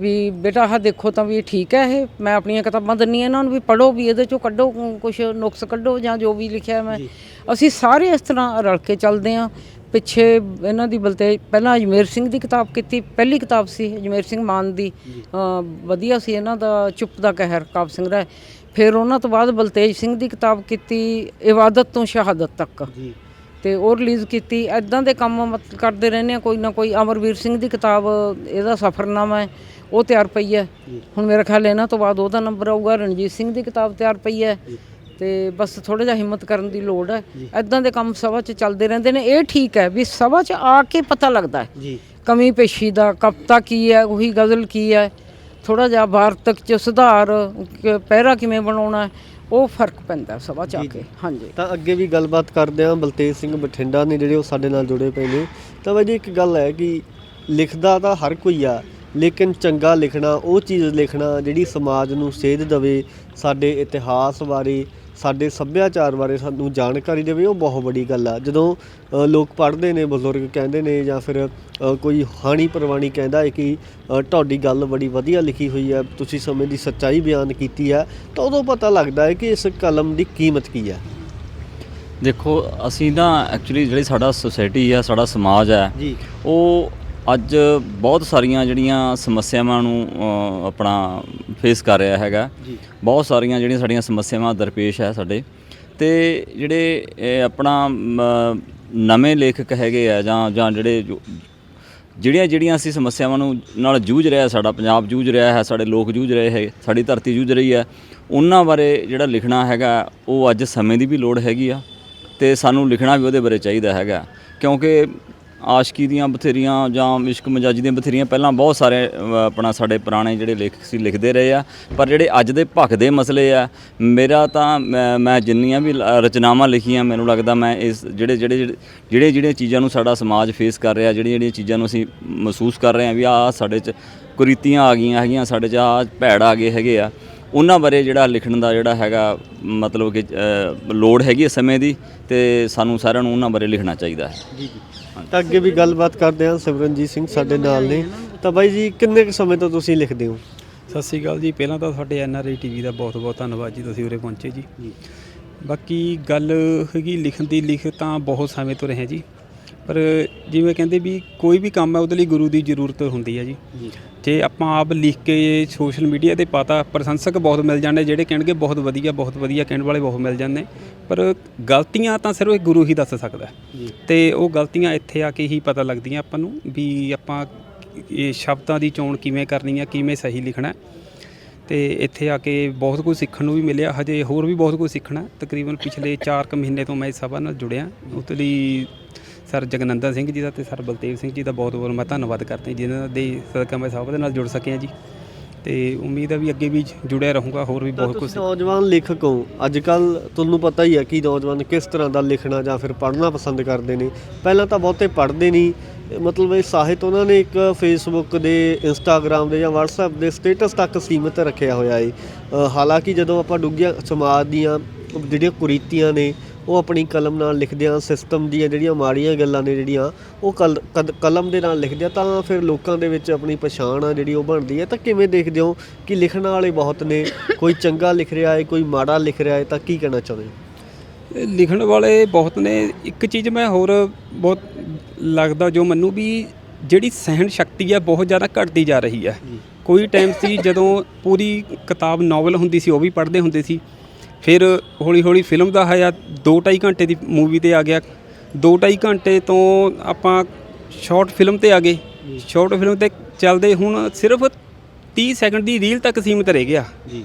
ਵੀ ਬੇਟਾ ਆਹ ਦੇਖੋ ਤਾਂ ਵੀ ਇਹ ਠੀਕ ਹੈ ਇਹ। ਮੈਂ ਆਪਣੀਆਂ ਕਿਤਾਬਾਂ ਦਿੰਨੀ ਇਹਨਾਂ ਨੂੰ ਵੀ ਪੜ੍ਹੋ ਵੀ ਇਹਦੇ ਚੋਂ ਕੱਢੋ ਕੁਝ ਨੁਕਸ ਕੱਢੋ ਜਾਂ ਜੋ ਵੀ ਲਿਖਿਆ ਮੈਂ। ਅਸੀਂ ਸਾਰੇ ਇਸ ਤਰ੍ਹਾਂ ਰਲ ਕੇ ਚੱਲਦੇ ਹਾਂ। ਪਿੱਛੇ ਇਹਨਾਂ ਦੀ ਬਲਤੇ ਪਹਿਲਾਂ ਅਜਮੇਰ ਸਿੰਘ ਦੀ ਕਿਤਾਬ ਕੀਤੀ ਪਹਿਲੀ ਕਿਤਾਬ ਸੀ ਅਜਮੇਰ ਸਿੰਘ ਮਾਨ ਦੀ। ਵਧੀਆ ਸੀ ਇਹਨਾਂ ਦਾ ਚੁੱਪ ਦਾ ਕਹਿਰ ਕਾਬ ਸਿੰਘ ਦਾ। ਫਿਰ ਉਹਨਾਂ ਤੋਂ ਬਾਅਦ ਬਲਤੇਜ ਸਿੰਘ ਦੀ ਕਿਤਾਬ ਕੀਤੀ ਇਬਾਦਤ ਤੋਂ ਸ਼ਹਾਦਤ ਤੱਕ। ਜੀ। ਤੇ ਉਹ ਰਿਲੀਜ਼ ਕੀਤੀ। ਐਦਾਂ ਦੇ ਕੰਮ ਕਰਦੇ ਰਹਿੰਦੇ ਆ ਕੋਈ ਨਾ ਕੋਈ ਅਮਰਵੀਰ ਸਿੰਘ ਦੀ ਕਿਤਾਬ ਇਹਦਾ ਸਫਰਨਾਮਾ ਹੈ। ਉਹ ਤਿਆਰ ਪਈ ਹੈ। ਹੁਣ ਮੇਰਾ ਖਿਆਲ ਇਹਨਾਂ ਤੋਂ ਬਾਅਦ ਉਹਦਾ ਨੰਬਰ ਆਊਗਾ ਰਣਜੀਤ ਸਿੰਘ ਦੀ ਕਿਤਾਬ ਤਿਆਰ ਪਈ ਹੈ। ਤੇ ਬਸ ਥੋੜਾ ਜਿਹਾ ਹਿੰਮਤ ਕਰਨ ਦੀ ਲੋੜ ਹੈ। ਐਦਾਂ ਦੇ ਕੰਮ ਸਭਾ 'ਚ ਚੱਲਦੇ ਰਹਿੰਦੇ ਨੇ। ਇਹ ਠੀਕ ਹੈ ਵੀ ਸਭਾ 'ਚ ਆ ਕੇ ਪਤਾ ਲੱਗਦਾ ਹੈ। ਕਮੀ ਪੇਸ਼ੀ ਦਾ ਕਵਿਤਾ ਕੀ ਹੈ ਉਹੀ ਗਜ਼ਲ ਕੀ ਹੈ। ਥੋੜਾ ਜਿਹਾ ਵਾਰਤਕ 'ਚ ਸੁਧਾਰ ਪਹਿਰਾ ਕਿਵੇਂ ਬਣਾਉਣਾ ਉਹ ਫ਼ਰਕ ਪੈਂਦਾ ਸਭਾ 'ਚ ਆ ਕੇ। ਹਾਂਜੀ। ਤਾਂ ਅੱਗੇ ਵੀ ਗੱਲਬਾਤ ਕਰਦੇ ਹਾਂ। ਬਲਤੇਜ ਸਿੰਘ ਬਠਿੰਡਾ ਨੇ ਜਿਹੜੇ ਉਹ ਸਾਡੇ ਨਾਲ ਜੁੜੇ ਪਏ ਨੇ। ਤਾਂ ਬਾਈ ਜੀ ਇੱਕ ਗੱਲ ਹੈ ਕਿ ਲਿਖਦਾ ਤਾਂ ਹਰ ਕੋਈ ਆ ਲੇਕਿਨ ਚੰਗਾ ਲਿਖਣਾ ਉਹ ਚੀਜ਼ ਲਿਖਣਾ ਜਿਹੜੀ ਸਮਾਜ ਨੂੰ ਸੇਧ ਦੇਵੇ ਸਾਡੇ ਇਤਿਹਾਸ ਬਾਰੇ ਸਾਡੇ ਸੱਭਿਆਚਾਰ ਬਾਰੇ ਸਾਨੂੰ ਜਾਣਕਾਰੀ ਦੇਵੇ ਉਹ ਬਹੁਤ ਵੱਡੀ ਗੱਲ ਆ। ਜਦੋਂ ਲੋਕ ਪੜ੍ਹਦੇ ਨੇ ਬਜ਼ੁਰਗ ਕਹਿੰਦੇ ਨੇ ਜਾਂ ਫਿਰ ਕੋਈ ਹਾਣੀ ਪ੍ਰਵਾਣੀ ਕਹਿੰਦਾ ਹੈ ਕਿ ਤੁਹਾਡੀ ਗੱਲ ਬੜੀ ਵਧੀਆ ਲਿਖੀ ਹੋਈ ਹੈ ਤੁਸੀਂ ਸਮੇਂ ਦੀ ਸੱਚਾਈ ਬਿਆਨ ਕੀਤੀ ਹੈ ਤਾਂ ਉਦੋਂ ਪਤਾ ਲੱਗਦਾ ਹੈ ਕਿ ਇਸ ਕਲਮ ਦੀ ਕੀਮਤ ਕੀ ਹੈ। ਦੇਖੋ ਅਸੀਂ ਨਾ ਐਕਚੁਅਲੀ ਜਿਹੜੀ ਸਾਡਾ ਸੋਸਾਇਟੀ ਆ ਸਾਡਾ ਸਮਾਜ ਹੈ ਜੀ। ਉਹ ਅੱਜ ਬਹੁਤ ਸਾਰੀਆਂ ਜਿਹੜੀਆਂ ਸਮੱਸਿਆਵਾਂ ਨੂੰ ਆਪਣਾ ਫੇਸ ਕਰ ਰਿਹਾ ਹੈਗਾ। ਜੀ। ਬਹੁਤ ਸਾਰੀਆਂ ਜਿਹੜੀਆਂ ਸਾਡੀਆਂ ਸਮੱਸਿਆਵਾਂ ਦਰਪੇਸ਼ ਹੈ ਸਾਡੇ। ਤੇ ਜਿਹੜੇ ਆਪਣਾ ਨਵੇਂ ਲੇਖਕ ਹੈਗੇ ਆ ਜਾਂ ਜਾਂ ਜਿਹੜੇ ਜਿਹੜੀਆਂ ਜਿਹੜੀਆਂ ਅਸੀਂ ਸਮੱਸਿਆਵਾਂ ਨੂੰ ਨਾਲ ਜੂਝ ਰਿਹਾ ਸਾਡਾ ਪੰਜਾਬ ਜੂਝ ਰਿਹਾ ਹੈ ਸਾਡੇ ਲੋਕ ਜੂਝ ਰਹੇ ਹੈ ਸਾਡੀ ਧਰਤੀ ਜੂਝ ਰਹੀ ਹੈ ਉਹਨਾਂ ਬਾਰੇ ਜਿਹੜਾ ਲਿਖਣਾ ਹੈਗਾ ਉਹ ਅੱਜ ਸਮੇਂ ਦੀ ਵੀ ਲੋੜ ਹੈਗੀ ਆ। ਤੇ ਸਾਨੂੰ ਲਿਖਣਾ ਵੀ ਉਹਦੇ ਬਾਰੇ ਚਾਹੀਦਾ ਹੈਗਾ। ਕਿਉਂਕਿ ਆਸ਼ਕੀ ਦੀਆਂ ਬਥੇਰੀਆਂ ਜਾਂ ਇਸ਼ਕ ਮਜਾਜੀ ਦੀਆਂ ਬਥੇਰੀਆਂ, ਪਹਿਲਾਂ ਬਹੁਤ ਸਾਰੇ ਆਪਣਾ ਸਾਡੇ ਪੁਰਾਣੇ ਜਿਹੜੇ ਲੇਖਕ ਸੀ ਲਿਖਦੇ ਰਹੇ ਆ, ਪਰ ਜਿਹੜੇ ਅੱਜ ਦੇ ਭਖਦੇ ਮਸਲੇ ਆ, ਮੇਰਾ ਤਾਂ, ਮੈਂ ਮੈਂ ਜਿੰਨੀਆਂ ਵੀ ਲ- ਰਚਨਾਵਾਂ ਲਿਖੀਆਂ, ਮੈਨੂੰ ਲੱਗਦਾ ਮੈਂ ਇਸ ਜਿਹੜੇ ਜਿਹੜੇ ਜਿਹੜੇ ਜਿਹੜੀਆਂ ਚੀਜ਼ਾਂ ਨੂੰ ਸਾਡਾ ਸਮਾਜ ਫੇਸ ਕਰ ਰਿਹਾ, ਜਿਹੜੀਆਂ ਜਿਹੜੀਆਂ ਚੀਜ਼ਾਂ ਨੂੰ ਅਸੀਂ ਮਹਿਸੂਸ ਕਰ ਰਹੇ ਆ ਵੀ ਆ ਸਾਡੇ 'ਚ ਕੁਰੀਤੀਆਂ ਆ ਗਈਆਂ ਹੈਗੀਆਂ, ਸਾਡੇ 'ਚ ਆ ਭੈੜ ਆ ਗਏ ਹੈਗੇ ਆ, ਉਹਨਾਂ ਬਾਰੇ ਜਿਹੜਾ ਲਿਖਣ ਦਾ ਜਿਹੜਾ ਹੈਗਾ ਮਤਲਬ ਕਿ ਲੋੜ ਹੈਗੀ ਹੈ ਸਮੇਂ ਦੀ, ਤੇ ਸਾਨੂੰ ਸਾਰਿਆਂ ਨੂੰ ਉਹਨਾਂ ਬਾਰੇ ਲਿਖਣਾ ਚਾਹੀਦਾ ਹੈ। ਜੀ ਜੀ। ਤਾਂ ਅੱਗੇ ਵੀ ਗੱਲਬਾਤ ਕਰਦੇ ਹਾਂ ਸਿਮਰਨਜੀਤ ਸਿੰਘ ਸਾਡੇ ਨਾਲ ਨੇ। ਤਾਂ ਬਾਈ ਜੀ ਕਿੰਨੇ ਕੁ ਸਮੇਂ ਤੋਂ ਤੁਸੀਂ ਲਿਖਦੇ ਹੋ? ਸਤਿ ਸ਼੍ਰੀ ਅਕਾਲ ਜੀ। ਪਹਿਲਾਂ ਤਾਂ ਸਾਡੇ ਐਨਆਰਆਈ ਟੀਵੀ ਦਾ ਬਹੁਤ ਬਹੁਤ ਧੰਨਵਾਦ ਜੀ ਤੁਸੀਂ ਉਰੇ ਪਹੁੰਚੇ ਜੀ। ਬਾਕੀ ਗੱਲ ਹੈਗੀ ਲਿਖਣ ਦੀ ਲਿਖ ਤਾਂ ਬਹੁਤ ਸਮੇਂ ਤੋਂ ਰਹੇ ਜੀ। ਪਰ ਜਿਵੇਂ ਕਹਿੰਦੇ ਵੀ ਕੋਈ ਵੀ ਕੰਮ ਹੈ ਉਹਦੇ ਲਈ ਗੁਰੂ ਦੀ ਜ਼ਰੂਰਤ ਹੁੰਦੀ ਹੈ ਜੀ। ਜੀ। ਆਪਾਂ ਆਪ ਲਿਖ ਕੇ ਸੋਸ਼ਲ ਮੀਡੀਆ ਤੇ ਪਾਤਾ ਪ੍ਰਸ਼ੰਸਕ ਬਹੁਤ ਮਿਲ ਜਾਂਦੇ ਜਿਹੜੇ ਕਹਿਣਗੇ ਬਹੁਤ ਵਧੀਆ ਬਹੁਤ ਵਧੀਆ ਕਹਿਣ ਵਾਲੇ ਬਹੁਤ ਮਿਲ ਜਾਂਦੇ। ਪਰ ਗਲਤੀਆਂ ਤਾਂ ਸਿਰਫ ਇੱਕ ਗੁਰੂ ਹੀ ਦੱਸ ਸਕਦਾ ਤੇ ਉਹ ਗਲਤੀਆਂ ਇੱਥੇ ਆ ਕੇ ਹੀ ਪਤਾ ਲੱਗਦੀਆਂ ਆਪਾਂ ਨੂੰ ਵੀ ਆਪਾਂ ਇਹ ਸ਼ਬਦਾਂ ਦੀ ਚੋਣ ਕਿਵੇਂ ਕਰਨੀ ਹੈ ਕਿਵੇਂ ਸਹੀ ਲਿਖਣਾ। ਤੇ ਇੱਥੇ ਆ ਕੇ ਬਹੁਤ ਕੁਝ ਸਿੱਖਣ ਨੂੰ ਵੀ ਮਿਲਿਆ। ਹਜੇ ਹੋਰ ਵੀ ਬਹੁਤ ਕੁਝ ਸਿੱਖਣਾ। ਤਕਰੀਬਨ ਪਿਛਲੇ 4 ਕੁ ਮਹੀਨੇ ਤੋਂ ਮੈਂ ਇਸ ਸਭਾ ਨਾਲ ਜੁੜਿਆ। ਉਹਦੇ ਲਈ ਸਰ ਜਗਨੰਦਨ ਸਿੰਘ ਜੀ ਦਾ ਤੇ ਸਰ ਬਲਤੇਵ ਸਿੰਘ ਜੀ ਦਾ ਬਹੁਤ ਬਹੁਤ ਮੈਂ ਧੰਨਵਾਦ ਕਰਦਾ ਜਿਨ੍ਹਾਂ ਦੇ ਸਦਕਾ ਮੈਂ ਸਭਾ ਦੇ ਨਾਲ ਜੁੜ ਸਕਿਆ ਜੀ। ਤੇ ਉਮੀਦ ਹੈ ਵੀ ਅੱਗੇ ਵੀ ਜੁੜਿਆ ਰਹੂੰਗਾ ਹੋਰ ਵੀ ਬਹੁਤ ਕੁਝ ਨੌਜਵਾਨ ਲੇਖਕ ਹੋ। ਅੱਜ ਕੱਲ ਤੁਹਾਨੂੰ ਪਤਾ ਹੀ ਹੈ ਕਿ ਨੌਜਵਾਨ ਕਿਸ ਤਰ੍ਹਾਂ ਦਾ ਲਿਖਣਾ ਜਾਂ ਫਿਰ ਪੜ੍ਹਨਾ ਪਸੰਦ ਕਰਦੇ ਨੇ। ਪਹਿਲਾਂ ਤਾਂ ਬਹੁਤੇ ਪੜ੍ਹਦੇ ਨਹੀਂ। ਮਤਲਬ ਇਹ ਸਾਹਿਤ ਉਹਨਾਂ ਨੇ ਇੱਕ ਫੇਸਬੁੱਕ ਦੇ ਇੰਸਟਾਗ੍ਰam ਦੇ ਜਾਂ WhatsApp ਦੇ ਸਟੇਟਸ ਤੱਕ ਸੀਮਿਤ ਰੱਖਿਆ ਹੋਇਆ ਹੈ ਹਾਲਾਂਕਿ ਜਦੋਂ ਆਪਾਂ ਡੁੱਗੀਆਂ ਸਮਾਜ ਦੀਆਂ ਜਿਹੜੀਆਂ ਕੁਰੀਤੀਆਂ ਨੇ ਉਹ ਆਪਣੀ ਕਲਮ ਨਾਲ ਲਿਖਦੇ ਆ ਸਿਸਟਮ ਦੀਆਂ ਜਿਹੜੀਆਂ ਮਾੜੀਆਂ ਗੱਲਾਂ ਨੇ ਜਿਹੜੀਆਂ ਉਹ ਕਲਮ ਦੇ ਨਾਲ ਲਿਖਦੇ ਆ ਤਾਂ ਫਿਰ ਲੋਕਾਂ ਦੇ ਵਿੱਚ ਆਪਣੀ ਪਛਾਣ ਆ ਜਿਹੜੀ ਉਹ ਬਣਦੀ ਹੈ ਤਾਂ ਕਿਵੇਂ ਦੇਖਦੇ ਹੋ ਕਿ ਲਿਖਣ ਵਾਲੇ ਬਹੁਤ ਨੇ ਕੋਈ ਚੰਗਾ ਲਿਖ ਰਿਹਾ ਹੈ ਕੋਈ ਮਾੜਾ ਲਿਖ ਰਿਹਾ ਹੈ ਤਾਂ ਕੀ ਕਹਿਣਾ ਚਾਹੁੰਦੇ ਹੋ? ਲਿਖਣ ਵਾਲੇ ਬਹੁਤ ਨੇ। ਇੱਕ ਚੀਜ਼ ਮੈਂ ਹੋਰ ਬਹੁਤ ਲੱਗਦਾ ਜੋ ਮੈਨੂੰ ਵੀ ਜਿਹੜੀ ਸਹਿਣ ਸ਼ਕਤੀ ਹੈ ਬਹੁਤ ਜ਼ਿਆਦਾ ਘਟਦੀ ਜਾ ਰਹੀ ਹੈ। ਕੋਈ ਟਾਈਮ ਸੀ ਜਦੋਂ ਪੂਰੀ ਕਿਤਾਬ ਨਾਵਲ ਹੁੰਦੀ ਸੀ ਉਹ ਵੀ ਪੜ੍ਹਦੇ ਹੁੰਦੇ ਸੀ। ਫਿਰ ਹੌਲੀ ਹੌਲੀ ਫਿਲਮ ਦਾ ਆਇਆ 2.5 ਘੰਟੇ ਦੀ ਮੂਵੀ ਤੇ ਆ ਗਿਆ। 2.5 ਘੰਟੇ ਤੋਂ ਆਪਾਂ ਸ਼ਾਰਟ ਫਿਲਮ ਤੇ ਆ ਗਏ। ਸ਼ਾਰਟ ਫਿਲਮ ਤੇ ਚੱਲਦੇ ਹੁਣ ਸਿਰਫ 30 ਸੈਕਿੰਡ ਦੀ ਰੀਲ ਤੱਕ ਸੀਮਿਤ ਰਹਿ ਗਿਆ। ਜੀ।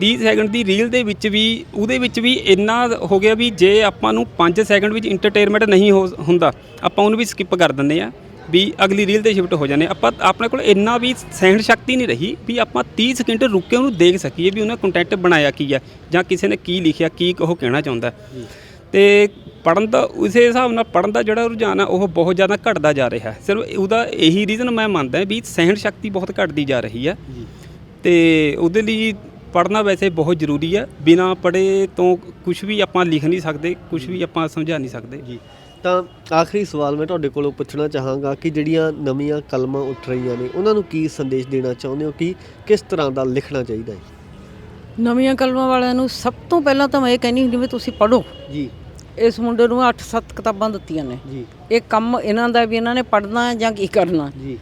30 ਸੈਕਿੰਡ ਦੀ ਰੀਲ ਦੇ ਵਿੱਚ ਵੀ ਉਹਦੇ ਵਿੱਚ ਵੀ ਇੰਨਾ ਹੋ ਗਿਆ ਵੀ ਜੇ ਆਪਾਂ ਨੂੰ 5 ਸੈਕਿੰਡ ਵਿੱਚ ਇੰਟਰਟੇਨਮੈਂਟ ਨਹੀਂ ਹੁੰਦਾ ਆਪਾਂ ਉਹਨੂੰ ਵੀ ਸਕਿਪ ਕਰ ਦਿੰਦੇ ਆ ਵੀ ਅਗਲੀ ਰੀਲ ਤੇ ਸ਼ਿਫਟ ਹੋ ਜਾਂਦੇ ਆਪਾਂ ਆਪਣੇ ਕੋਲ ਇੰਨਾ ਵੀ ਸਹਿਣ ਸ਼ਕਤੀ ਨਹੀਂ ਰਹੀ ਵੀ ਆਪਾਂ 30 ਸਕਿੰਟ ਰੁੱਕ ਕੇ ਉਹਨੂੰ ਦੇਖ ਸਕੀਏ ਵੀ ਉਹਨਾਂ ਕੰਟੈਂਟ ਬਣਾਇਆ ਕੀ ਆ ਜਾਂ ਕਿਸੇ ਨੇ ਕੀ ਲਿਖਿਆ ਕੀ ਉਹ ਕਹਿਣਾ ਚਾਹੁੰਦਾ। ਤੇ ਪੜਨ ਦਾ ਉਸੇ ਹਿਸਾਬ ਨਾਲ ਪੜਨ ਦਾ ਜਿਹੜਾ ਰੁਝਾਨ ਆ ਉਹ ਬਹੁਤ ਜ਼ਿਆਦਾ ਘਟਦਾ ਜਾ ਰਿਹਾ। ਹੈ ਸਿਰਫ ਉਹਦਾ ਇਹੀ ਰੀਜ਼ਨ ਮੈਂ ਮੰਨਦਾ ਵੀ ਸਹਿਣ ਸ਼ਕਤੀ ਬਹੁਤ ਘਟਦੀ ਜਾ ਰਹੀ ਹੈ ਤੇ ਉਹਦੇ ਲਈ ਪੜਨਾ ਵੈਸੇ ਬਹੁਤ ਜ਼ਰੂਰੀ ਹੈ ਬਿਨਾ ਪੜੇ ਤੋਂ ਕੁਝ ਵੀ ਆਪਾਂ ਲਿਖ ਨਹੀਂ ਸਕਦੇ ਕੁਝ ਵੀ ਆਪਾਂ ਸਮਝਾ ਨਹੀਂ ਸਕਦੇ। ਜੀ। ਤਾਂ ਆਖਰੀ ਸਵਾਲ ਮੈਂ ਤੁਹਾਡੇ ਕੋਲੋਂ ਪੁੱਛਣਾ ਚਾਹਾਂਗਾ ਕਿ ਜਿਹੜੀਆਂ ਨਵੀਆਂ ਕਲਮਾਂ ਉੱਠ ਰਹੀਆਂ ਨੇ ਉਹਨਾਂ ਨੂੰ ਕੀ ਸੰਦੇਸ਼ ਦੇਣਾ ਚਾਹੁੰਦੇ ਹੋ ਕਿ ਕਿਸ ਤਰ੍ਹਾਂ ਦਾ ਲਿਖਣਾ ਚਾਹੀਦਾ ਹੈ? ਨਵੀਆਂ ਕਲਮਾਂ ਵਾਲਿਆਂ ਨੂੰ ਸਭ ਤੋਂ ਪਹਿਲਾਂ ਤਾਂ ਮੈਂ ਇਹ ਕਹਿੰਦੀ ਹੁੰਦੀ ਵੀ ਤੁਸੀਂ ਪੜ੍ਹੋ। ਜੀ। ਇਸ ਮੁੰਡੇ ਨੂੰ 8-7 ਕਿਤਾਬਾਂ ਦਿੱਤੀਆਂ ਨੇ। ਜੀ। ਇਹ ਕੰਮ ਇਹਨਾਂ ਦਾ ਵੀ ਇਹਨਾਂ ਨੇ ਪੜ੍ਹਨਾ ਹੈ ਜਾਂ ਕੀ ਕਰਨਾ ਜੀ।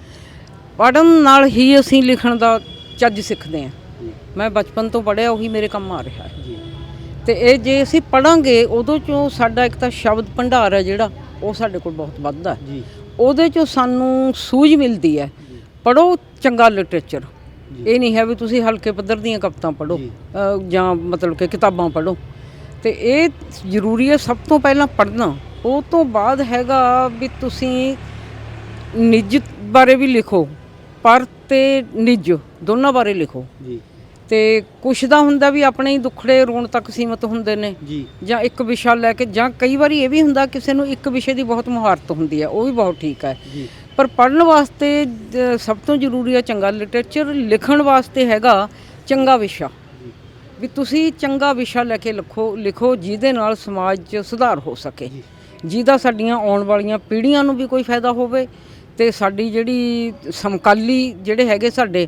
ਪੜ੍ਹਨ ਨਾਲ ਹੀ ਅਸੀਂ ਲਿਖਣ ਦਾ ਚੱਜ ਸਿੱਖਦੇ ਹਾਂ। ਮੈਂ ਬਚਪਨ ਤੋਂ ਪੜ੍ਹਿਆ ਉਹੀ ਮੇਰੇ ਕੰਮ ਆ ਰਿਹਾ ਹੈ। ਤੇ ਇਹ ਜੇ ਅਸੀਂ ਪੜਾਂਗੇ ਉਦੋਂ ਚੋਂ ਸਾਡਾ ਇੱਕ ਤਾਂ ਸ਼ਬਦ ਭੰਡਾਰ ਹੈ ਜਿਹੜਾ ਉਹ ਸਾਡੇ ਕੋਲ ਬਹੁਤ ਵੱਧਦਾ ਜੀ। ਉਹਦੇ ਚੋਂ ਸਾਨੂੰ ਸੂਝ ਮਿਲਦੀ ਹੈ। ਪੜੋ ਚੰਗਾ ਲਿਟਰੇਚਰ ਇਹ ਨਹੀਂ ਹੈ ਵੀ ਤੁਸੀਂ ਹਲਕੇ ਪੱਧਰ ਦੀਆਂ ਕਵਿਤਾ ਪੜੋ ਜੀ। ਮਤਲਬ ਕਿ ਕਿਤਾਬਾਂ ਪੜੋ ਤੇ ਇਹ ਜ਼ਰੂਰੀ ਹੈ ਸਭ ਤੋਂ ਪਹਿਲਾਂ ਪੜ੍ਹਨਾ। ਉਹ ਤੋਂ ਬਾਅਦ ਹੈਗਾ ਵੀ ਤੁਸੀਂ ਨਿੱਜ ਬਾਰੇ ਵੀ ਲਿਖੋ ਪਰ ਤੇ ਨਿੱਜ ਦੋਨਾਂ ਬਾਰੇ ਲਿਖੋ। ਜੀ। ਤੇ ਕੁਛ ਦਾ ਹੁੰਦਾ ਵੀ ਆਪਣੇ ਹੀ ਦੁੱਖੜੇ ਰੋਣ ਤੱਕ ਸੀਮਤ ਹੁੰਦੇ ਨੇ। ਜੀ। ਜਾਂ ਇੱਕ ਵਿਸ਼ਾ ਲੈ ਕੇ ਜਾਂ ਕਈ ਵਾਰੀ ਇਹ ਵੀ ਹੁੰਦਾ ਕਿਸੇ ਨੂੰ ਇੱਕ ਵਿਸ਼ੇ ਦੀ ਬਹੁਤ ਮੁਹਾਰਤ ਹੁੰਦੀ ਹੈ ਉਹ ਵੀ ਬਹੁਤ ਠੀਕ ਹੈ। ਜੀ। ਪਰ ਪੜ੍ਹਨ ਵਾਸਤੇ ਸਭ ਤੋਂ ਜ਼ਰੂਰੀ ਹੈ ਚੰਗਾ ਲਿਟਰੇਚਰ ਲਿਖਣ ਵਾਸਤੇ ਹੈਗਾ ਚੰਗਾ ਵਿਸ਼ਾ। ਵੀ ਤੁਸੀਂ ਚੰਗਾ ਵਿਸ਼ਾ ਲੈ ਕੇ ਲਿਖੋ ਲਿਖੋ ਜਿਹਦੇ ਨਾਲ ਸਮਾਜ 'ਚ ਸੁਧਾਰ ਹੋ ਸਕੇ। ਜਿਹਦਾ ਸਾਡੀਆਂ ਆਉਣ ਵਾਲੀਆਂ ਪੀੜ੍ਹੀਆਂ ਨੂੰ ਵੀ ਕੋਈ ਫਾਇਦਾ ਹੋਵੇ ਤੇ ਸਾਡੀ ਜਿਹੜੀ ਸਮਕਾਲੀ ਜਿਹੜੇ ਹੈਗੇ ਸਾਡੇ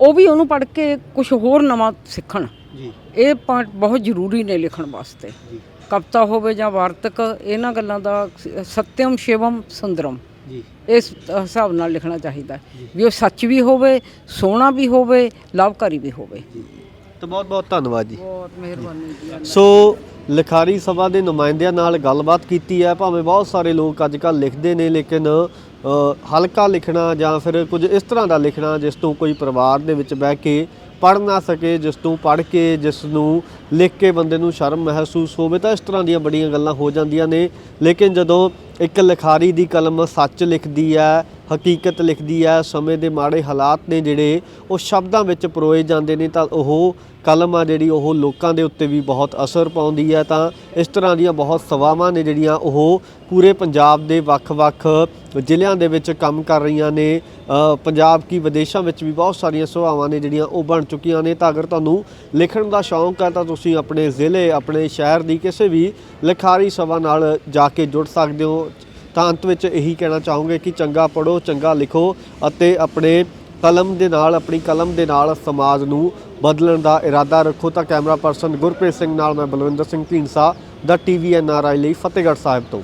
ਉਹ ਵੀ ਉਹਨੂੰ ਪੜ੍ਹ ਕੇ ਕੁਝ ਹੋਰ ਨਵਾਂ ਸਿੱਖਣ। ਜੀ। ਇਹ ਪੁਆਇੰਟ ਬਹੁਤ ਜ਼ਰੂਰੀ ਨੇ ਲਿਖਣ ਵਾਸਤੇ। ਜੀ। ਕਵਿਤਾ ਹੋਵੇ ਜਾਂ ਵਾਰਤਕ ਇਹਨਾਂ ਗੱਲਾਂ ਦਾ ਸਤਿਅਮ ਸ਼ਿਵਮ ਸੁੰਦਰਮ। ਜੀ। ਇਸ ਹਿਸਾਬ ਨਾਲ ਲਿਖਣਾ ਚਾਹੀਦਾ। ਵੀ ਉਹ ਸੱਚ ਵੀ ਹੋਵੇ ਸੋਹਣਾ ਵੀ ਹੋਵੇ ਲਾਭਕਾਰੀ ਵੀ ਹੋਵੇ। ਤਾਂ ਬਹੁਤ ਬਹੁਤ ਧੰਨਵਾਦ ਜੀ। ਬਹੁਤ ਮਿਹਰਬਾਨੀ ਜੀ। ਸੋ ਲਿਖਾਰੀ ਸਭਾ ਦੇ ਨੁਮਾਇੰਦਿਆਂ ਨਾਲ ਗੱਲਬਾਤ ਕੀਤੀ ਹੈ। ਭਾਵੇਂ ਬਹੁਤ ਸਾਰੇ ਲੋਕ ਅੱਜ ਕੱਲ੍ਹ ਲਿਖਦੇ ਨੇ ਲੇਕਿਨ ਹਲਕਾ ਲਿਖਣਾ ਜਾਂ ਫਿਰ ਕੁਝ ਇਸ ਤਰ੍ਹਾਂ ਦਾ ਲਿਖਣਾ ਜਿਸ ਤੋਂ ਕੋਈ ਪਰਿਵਾਰ ਦੇ ਵਿੱਚ ਬਹਿ ਕੇ ਪੜ੍ਹ ਨਾ ਸਕੇ, ਜਿਸ ਤੋਂ ਪੜ੍ਹ ਕੇ ਜਿਸ ਨੂੰ ਲਿਖ ਕੇ ਬੰਦੇ ਨੂੰ ਸ਼ਰਮ ਮਹਿਸੂਸ ਹੋਵੇ ਤਾਂ ਇਸ ਤਰ੍ਹਾਂ ਦੀਆਂ ਬੜੀਆਂ ਗੱਲਾਂ ਹੋ ਜਾਂਦੀਆਂ ਨੇ। ਲੇਕਿਨ ਜਦੋਂ ਇੱਕ ਲਿਖਾਰੀ ਦੀ ਕਲਮ ਸੱਚ ਲਿਖਦੀ ਹੈ, ਹਕੀਕਤ ਲਿਖਦੀ ਹੈ, ਸਮੇਂ ਦੇ ਮਾੜੇ ਹਾਲਾਤ ਨੇ ਜਿਹੜੇ ਉਹ ਸ਼ਬਦਾਂ ਵਿੱਚ ਪਰੋਏ ਜਾਂਦੇ ਨੇ ਤਾਂ ਉਹ ਕਲਮ ਆ ਜਿਹੜੀ ਉਹ ਲੋਕਾਂ ਦੇ ਉੱਤੇ ਵੀ ਬਹੁਤ ਅਸਰ ਪਾਉਂਦੀ ਹੈ, ਤਾਂ ਇਸ ਤਰ੍ਹਾਂ ਦੀਆਂ ਬਹੁਤ ਸੇਵਾਵਾਂ ਨੇ ਜਿਹੜੀਆਂ ਉਹ ਪੂਰੇ ਪੰਜਾਬ ਦੇ ਵੱਖ-ਵੱਖ ਜ਼ਿਲ੍ਹਿਆਂ ਦੇ ਵਿੱਚ ਕੰਮ ਕਰ ਰਹੀਆਂ ਨੇ। ਪੰਜਾਬ ਕੀ ਵਿਦੇਸ਼ਾਂ ਵਿੱਚ ਵੀ ਬਹੁਤ ਸਾਰੀਆਂ ਸੇਵਾਵਾਂ ਨੇ ਜਿਹੜੀਆਂ ਉਹ ਬਣ ਚੁੱਕੀਆਂ ਨੇ। ਤਾਂ ਅਗਰ ਤੁਹਾਨੂੰ ਲਿਖਣ ਦਾ ਸ਼ੌਂਕ ਹੈ ਤਾਂ ਤੁਸੀਂ ਆਪਣੇ ਜ਼ਿਲ੍ਹੇ, ਆਪਣੇ ਸ਼ਹਿਰ ਦੀ ਕਿਸੇ ਵੀ ਲਿਖਾਰੀ ਸਭਾ ਨਾਲ ਜਾ ਕੇ ਜੁੜ ਸਕਦੇ ਹੋ। ਤਾਂ ਅੰਤ ਵਿੱਚ ਇਹੀ ਕਹਿਣਾ ਚਾਹੂੰਗੇ ਕਿ ਚੰਗਾ ਪੜੋ ਚੰਗਾ ਲਿਖੋ ਅਤੇ ਆਪਣੇ ਕਲਮ ਦੇ ਨਾਲ, ਆਪਣੀ ਕਲਮ ਦੇ ਨਾਲ ਸਮਾਜ ਨੂੰ ਬਦਲਣ ਦਾ ਇਰਾਦਾ ਰੱਖੋ ਤਾਂ ਕੈਮਰਾ ਪਰਸਨ ਗੁਰਪ੍ਰੀਤ ਸਿੰਘ ਨਾਲ ਮੈਂ ਬਲਵਿੰਦਰ ਸਿੰਘ ਢੀਂਡਸਾ, ਦਾ ਟੀਵੀ ਐਨ ਆਰ ਆਈ ਲਈ ਫਤਿਹਗੜ੍ਹ ਸਾਹਿਬ ਤੋਂ।